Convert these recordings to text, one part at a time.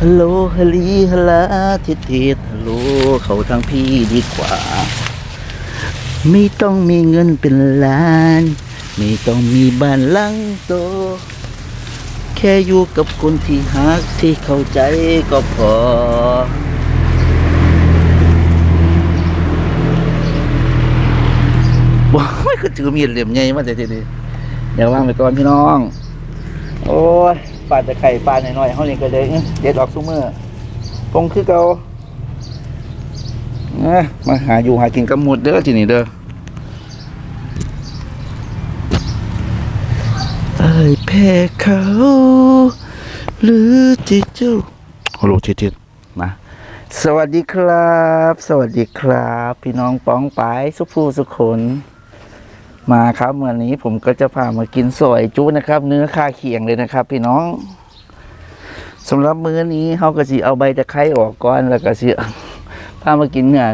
ฮัลโหลฮัลลีฮัลลาทิดทิดฮัลโหลเขาทางพี่ดีกว่า ไม่ต้องมีเงินเป็นล้าน ไม่ต้องมีบ้านหลังโต แค่อยู่กับคนที่ฮักที่เข้าใจก็พอ ว้ายก็ถือมีดเหลี่ยมใหญ่มาแต่ทีนี้อย่าว่างไปก่อนพี่น้อง โอ้ย ปลาดจะไข่ปลาหน่อยๆเขานี่ก็เลยเด็ดออกซุมือพงคือเก่าเอ้ยมาหาอยู่หากินกับหมดเด้อทีนี้เด้อไอ้แพ้เขาหรือจิตเจ้าฮัลโหลจิตจิตมาสวัสดีครับ สวัสดีครับ พี่น้องป้องปายสุภูสุขน มาครับวันนี้ผมก็จะพามากินสวยจุนะครับ เนื้อคาเขียงเลยนะครับ พี่น้องสำหรับมื้อนี้เขาก็สิเอาใบตะไคร้ออกก่อนแล้วก็สิพามากินเนื้อ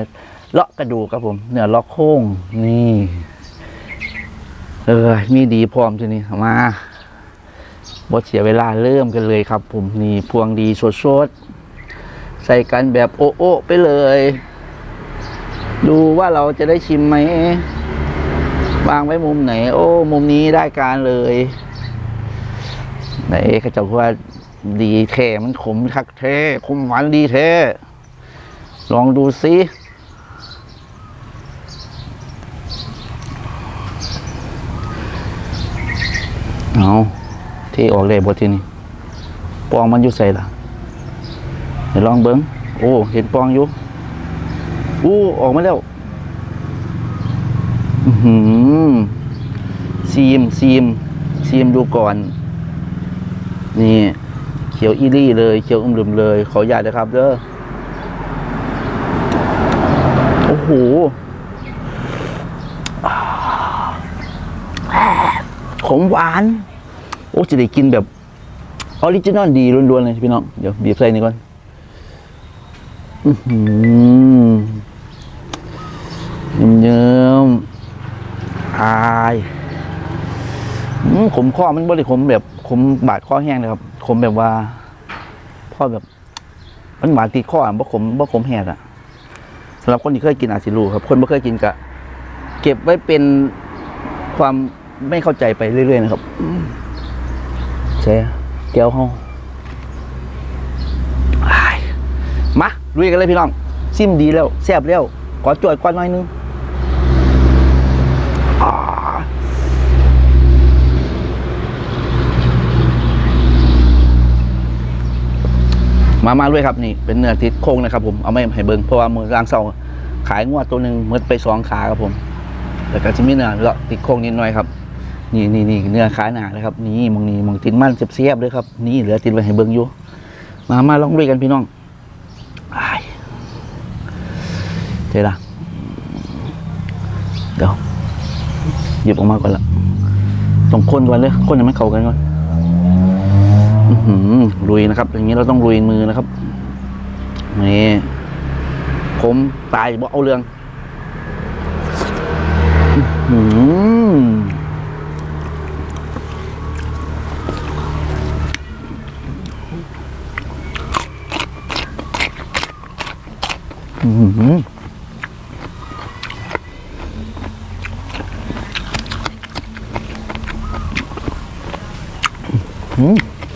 เลาะกระดูกครับผมเนื้อเลาะโค้งนี่เออมีดีพร้อมทีนี้มาบดเสียเวลาเริ่มกันเลยครับ ผมนี่พวงดีสดๆใส่กันแบบโอะโอะไปเลย ดูว่าเราจะได้ชิมไหม วางไว้มุมไหน โอ้ มุมนี้ได้การเลยไหนเขาเจะว่าดีแท้มันขมคักแท้ขมหวานดีแท้ลองดูสิเอาที่ออกเลยบทที่นี่ปองมันอยู่ใส่ละเดี๋ยวลองเบิ้งโอ้ เห็นปองอยู่ อู้ ออกมาแล้ว หือซีมซีมซีมดูก่อน นี่ เขียวอีรี่เลย เขียวอึมลืมเลย ขออนุญาตนะครับเด้อโอ้โหขมหวาน โอ้จะได้กินแบบออริจินอลดีล้วนๆเลยพี่น้อง เดี๋ยวบีบใส่นี่ก่อนอือหือเยิ้มๆายอืมขมข้อมันบ่ได้ขมแบบขมบาดข้อแห้งเลยครับขมแบบว่าพ่อแบบ มันหวานติดข้ออะบ่ขมบ่ขมแหดอะสำหรับคนที่เคยกินอาจสิรูครับ คนบ่เคยกินก็เก็บไว้เป็นความไม่เข้าใจไปเรื่อยๆนะครับใช่แก้วเฮาอ้ายมาลุยกันเลยพี่น้องซิมดีแล้วแซ่บแล้วขอจวดก่อนหน่อยนึง มามาด้วยครับนี่เป็นเนื้อติดโค้งนะครับผมเอาไม่ให้เบิ้งเพราะว่ามือรางเศร้าขายงวดตัวหนึ่งมืดไปสองขาครับผมแล้วก็จะมีเนื้อเลาะติดโค้งนิดหน่อยครับ นี่นี่นี่เนื้อขาหนาเลยครับ นี่มองนี่มองติดมันเสียบๆเลยครับ นี่เหลือติดไว้ให้เบิ้งอยู่ มามาลองด้วยกันพี่น้องอ้ยเจ๊ละเดี๋ยวหยิบออกมาก่อนละต้องคนก่อนเลยคนยังไม่เข้ากันก่อน ลุยนะครับ อย่างนี้เราต้องลุยมือนะครับนี่ผมตายบอกเอาเรื่องอื้อหืออื้อหืออืม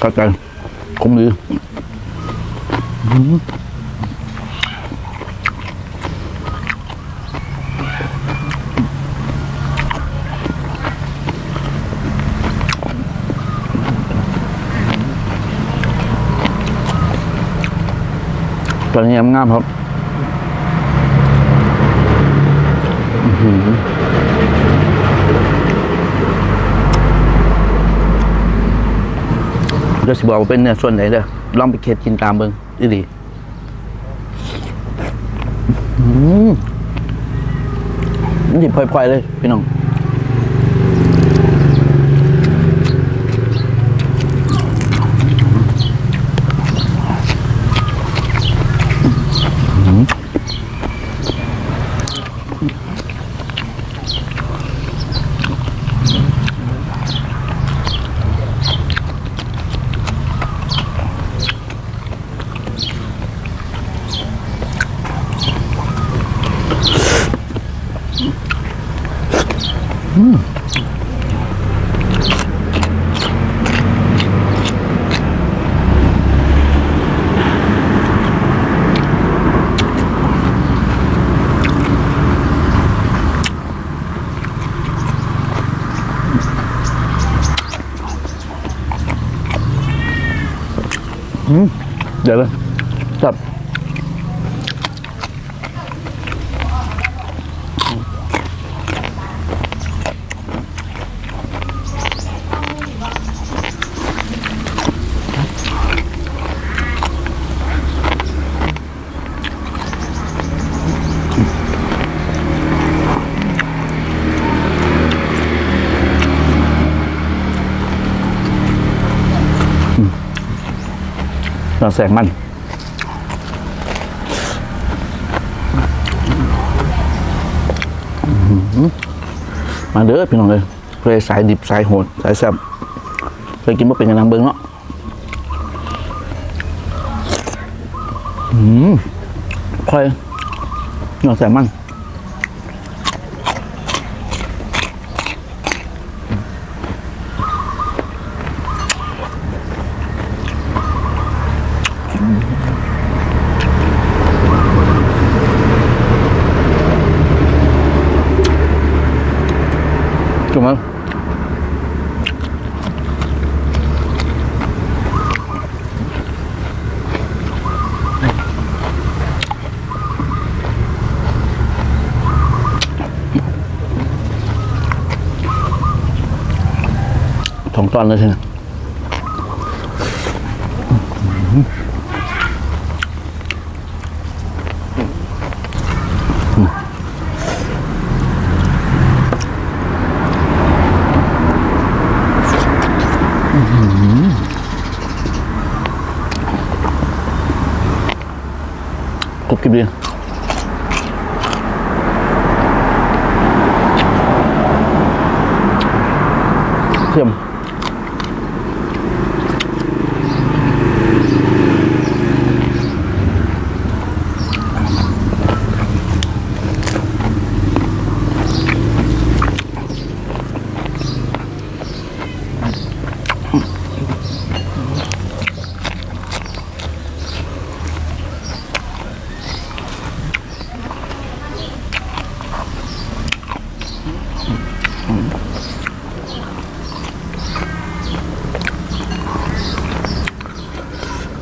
เข้าใจคมดีตอนนี้ยำงามครับอือหือ เดี๋ยวสิบอกว่าเป็นเนื้อส่วนไหนเด้อลองไปเค็ดกินตามเบิ้งดีดีอืมนี่พลอยๆเลยพี่น้อง อ เดี๋ยว เลยจับเราแสงมันมาเด้อพี่น้องเลยเพื่อสายดิบสายโหดสายแซ่บเคยกินมาเป็นกันนางเบิงเนาะอืมค่อยหน่อแซ่บมัน ถูกไหมสองตอนเลยใช่ไหม เ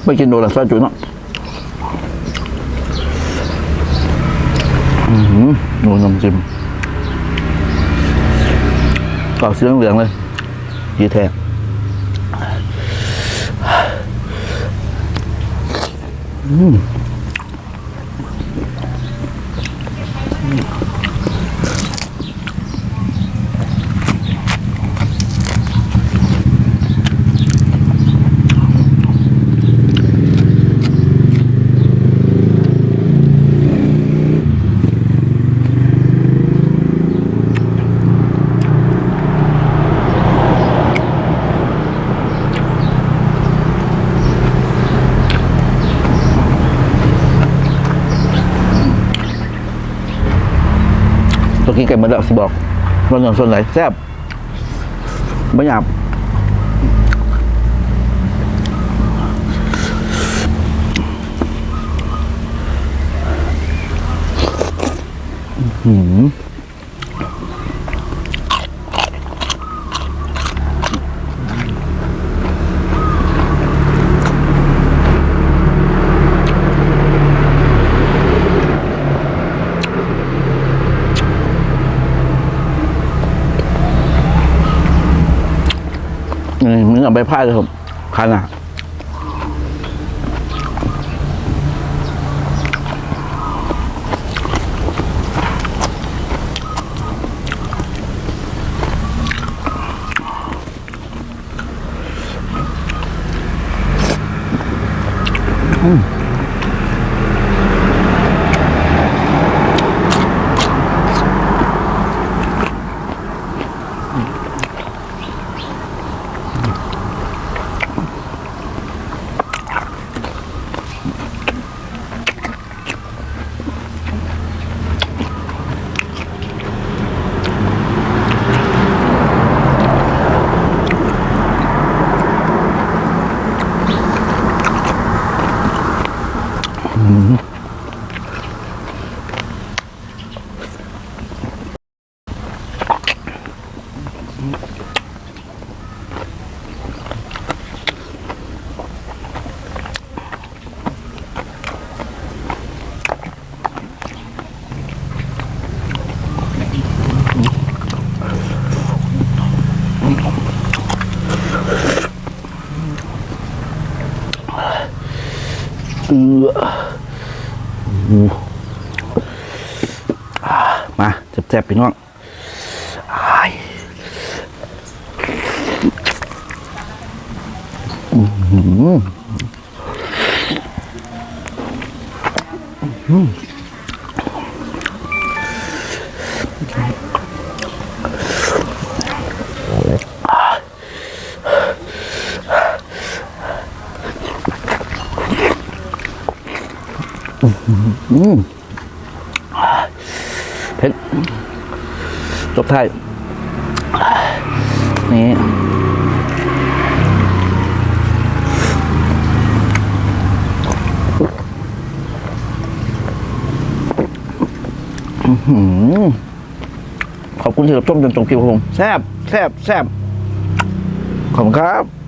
ไม่กินโดนละซาจุเนาะอือหือโดนน้ำจิ้มกรอกสีเหลืองเลยยีแท้อืม กินไก่หมดแล้วสิบอกวันหนึ่งส่วนไหนแซ่บไม่หยาบอืม งเอาใบพายเลยครับขนาด เมอ่ามาเจ็บๆพี่น้องอืม อื้อหืออื้อเผ็ดจบท้ายนี่ขอบคุณที่รับชมจนจบคลิปครับผมแซ่บแซ่บแซ่บขอบคุณครับ